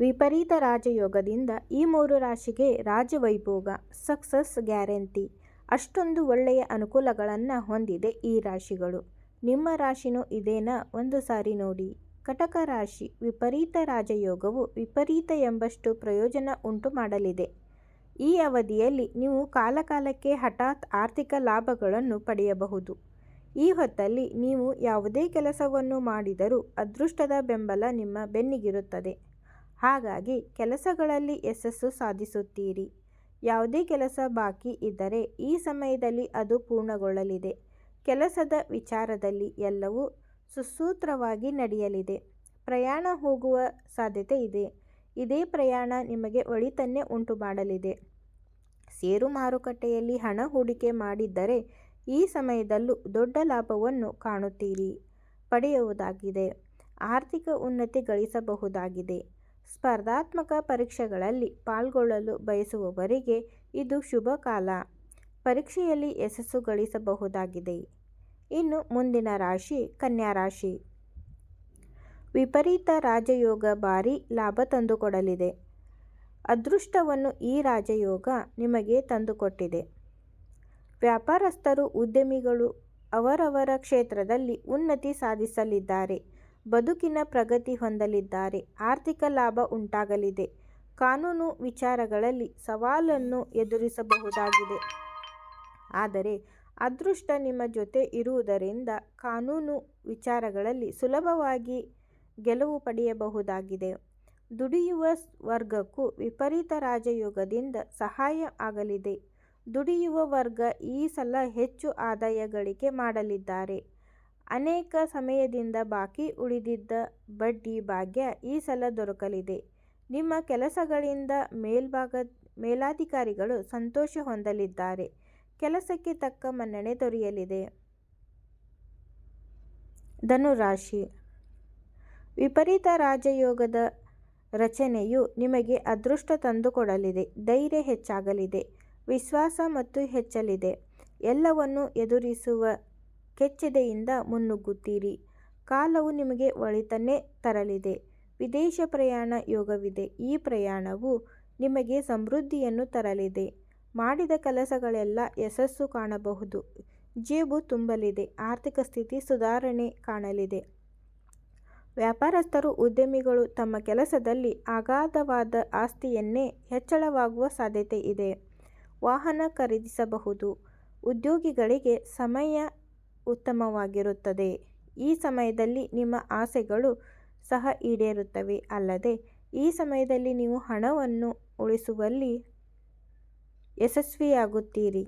ವಿಪರೀತ ರಾಜಯೋಗದಿಂದ ಈ ಮೂರು ರಾಶಿಗೆ ರಾಜವೈಭೋಗ ಸಕ್ಸಸ್ ಗ್ಯಾರಂಟಿ ಅಷ್ಟೊಂದು ಒಳ್ಳೆಯ ಅನುಕೂಲಗಳನ್ನು ಹೊಂದಿದೆ ಈ ರಾಶಿಗಳು. ನಿಮ್ಮ ರಾಶಿನೂ ಇದೇನಾ? ಒಂದು ಸಾರಿ ನೋಡಿ. ಕಟಕ ರಾಶಿ ವಿಪರೀತ ರಾಜಯೋಗವು ವಿಪರೀತ ಎಂಬಷ್ಟು ಪ್ರಯೋಜನ ಉಂಟು ಮಾಡಲಿದೆ. ಈ ಅವಧಿಯಲ್ಲಿ ನೀವು ಕಾಲಕಾಲಕ್ಕೆ ಹಠಾತ್ ಆರ್ಥಿಕ ಲಾಭಗಳನ್ನು ಪಡೆಯಬಹುದು. ಈ ಹೊತ್ತಲ್ಲಿ ನೀವು ಯಾವುದೇ ಕೆಲಸವನ್ನು ಮಾಡಿದರೂ ಅದೃಷ್ಟದ ಬೆಂಬಲ ನಿಮ್ಮ ಬೆನ್ನಿಗಿರುತ್ತದೆ. ಹಾಗಾಗಿ ಕೆಲಸಗಳಲ್ಲಿ ಯಶಸ್ಸು ಸಾಧಿಸುತ್ತೀರಿ. ಯಾವುದೇ ಕೆಲಸ ಬಾಕಿ ಇದ್ದರೆ ಈ ಸಮಯದಲ್ಲಿ ಅದು ಪೂರ್ಣಗೊಳ್ಳಲಿದೆ. ಕೆಲಸದ ವಿಚಾರದಲ್ಲಿ ಎಲ್ಲವೂ ಸುಸೂತ್ರವಾಗಿ ನಡೆಯಲಿದೆ. ಪ್ರಯಾಣ ಹೋಗುವ ಸಾಧ್ಯತೆ ಇದೆ. ಇದೇ ಪ್ರಯಾಣ ನಿಮಗೆ ಒಳಿತನ್ನೇ ಉಂಟು ಮಾಡಲಿದೆ ಷೇರು ಮಾರುಕಟ್ಟೆಯಲ್ಲಿ ಹಣ ಹೂಡಿಕೆ ಮಾಡಿದ್ದರೆ ಈ ಸಮಯದಲ್ಲೂ ದೊಡ್ಡ ಲಾಭವನ್ನು ಕಾಣುತ್ತೀರಿ. ಪಡೆಯುವುದಾಗಿದೆ. ಆರ್ಥಿಕ ಉನ್ನತಿ ಗಳಿಸಬಹುದಾಗಿದೆ. ಸ್ಪರ್ಧಾತ್ಮಕ ಪರೀಕ್ಷೆಗಳಲ್ಲಿ ಪಾಲ್ಗೊಳ್ಳಲು ಬಯಸುವವರಿಗೆ ಇದು ಶುಭ ಕಾಲ. ಪರೀಕ್ಷೆಯಲ್ಲಿ ಯಶಸ್ಸು ಗಳಿಸಬಹುದಾಗಿದೆ. ಇನ್ನು ಮುಂದಿನ ರಾಶಿ, ಕನ್ಯಾ ರಾಶಿ. ವಿಪರೀತ ರಾಜಯೋಗ ಬಾರಿ ಲಾಭ ತಂದುಕೊಡಲಿದೆ. ಅದೃಷ್ಟವನ್ನು ಈ ರಾಜಯೋಗ ನಿಮಗೆ ತಂದುಕೊಟ್ಟಿದೆ. ವ್ಯಾಪಾರಸ್ಥರು, ಉದ್ಯಮಿಗಳು ಅವರವರ ಕ್ಷೇತ್ರದಲ್ಲಿ ಉನ್ನತಿ ಸಾಧಿಸಲಿದ್ದಾರೆ. ಬದುಕಿನ ಪ್ರಗತಿ ಹೊಂದಲಿದ್ದಾರೆ. ಆರ್ಥಿಕ ಲಾಭ ಉಂಟಾಗಲಿದೆ. ಕಾನೂನು ವಿಚಾರಗಳಲ್ಲಿ ಸವಾಲನ್ನು ಎದುರಿಸಬಹುದಾಗಿದೆ. ಆದರೆ ಅದೃಷ್ಟ ನಿಮ್ಮ ಜೊತೆ ಇರುವುದರಿಂದ ಕಾನೂನು ವಿಚಾರಗಳಲ್ಲಿ ಸುಲಭವಾಗಿ ಗೆಲುವು ಪಡೆಯಬಹುದಾಗಿದೆ. ದುಡಿಯುವ ವರ್ಗಕ್ಕೂ ವಿಪರೀತ ರಾಜಯೋಗದಿಂದ ಸಹಾಯ ಆಗಲಿದೆ. ದುಡಿಯುವ ವರ್ಗ ಈ ಸಲ ಹೆಚ್ಚು ಆದಾಯ ಗಳಿಕೆ ಮಾಡಲಿದ್ದಾರೆ. ಅನೇಕ ಸಮಯದಿಂದ ಬಾಕಿ ಉಳಿದಿದ್ದ ಬಡ್ಡಿ ಭಾಗ್ಯ ಈ ಸಲ ದೊರಕಲಿದೆ. ನಿಮ್ಮ ಕೆಲಸಗಳಿಂದ ಮೇಲ್ಭಾಗ, ಮೇಲಾಧಿಕಾರಿಗಳು ಸಂತೋಷ ಹೊಂದಲಿದ್ದಾರೆ. ಕೆಲಸಕ್ಕೆ ತಕ್ಕ ಮನ್ನಣೆ ದೊರೆಯಲಿದೆ. ಧನುರಾಶಿ. ವಿಪರೀತ ರಾಜಯೋಗದ ರಚನೆಯು ನಿಮಗೆ ಅದೃಷ್ಟ ತಂದುಕೊಡಲಿದೆ. ಧೈರ್ಯ ಹೆಚ್ಚಾಗಲಿದೆ. ವಿಶ್ವಾಸ ಮತ್ತು ಹೆಚ್ಚಲಿದೆ. ಎಲ್ಲವನ್ನು ಎದುರಿಸುವ ಕೆಚ್ಚೆದೆಯಿಂದ ಮುನ್ನುಗ್ಗುತ್ತೀರಿ. ಕಾಲವು ನಿಮಗೆ ಒಳಿತನ್ನೇ ತರಲಿದೆ. ವಿದೇಶ ಪ್ರಯಾಣ ಯೋಗವಿದೆ. ಈ ಪ್ರಯಾಣವು ನಿಮಗೆ ಸಮೃದ್ಧಿಯನ್ನು ತರಲಿದೆ. ಮಾಡಿದ ಕೆಲಸಗಳೆಲ್ಲ ಯಶಸ್ಸು ಕಾಣಬಹುದು. ಜೇಬು ತುಂಬಲಿದೆ. ಆರ್ಥಿಕ ಸ್ಥಿತಿ ಸುಧಾರಣೆ ಕಾಣಲಿದೆ. ವ್ಯಾಪಾರಸ್ಥರು, ಉದ್ಯಮಿಗಳು ತಮ್ಮ ಕೆಲಸದಲ್ಲಿ ಅಗಾಧವಾದ ಆಸ್ತಿಯನ್ನೇ ಹೆಚ್ಚಳವಾಗುವ ಸಾಧ್ಯತೆ ಇದೆ. ವಾಹನ ಖರೀದಿಸಬಹುದು. ಉದ್ಯೋಗಿಗಳಿಗೆ ಸಮಯ ಉತ್ತಮವಾಗಿರುತ್ತದೆ. ಈ ಸಮಯದಲ್ಲಿ ನಿಮ್ಮ ಆಸೆಗಳು ಸಹ ಈಡೇರುತ್ತವೆ. ಅಲ್ಲದೆ ಈ ಸಮಯದಲ್ಲಿ ನೀವು ಹಣವನ್ನು ಉಳಿಸುವಲ್ಲಿ ಯಶಸ್ವಿಯಾಗುತ್ತೀರಿ.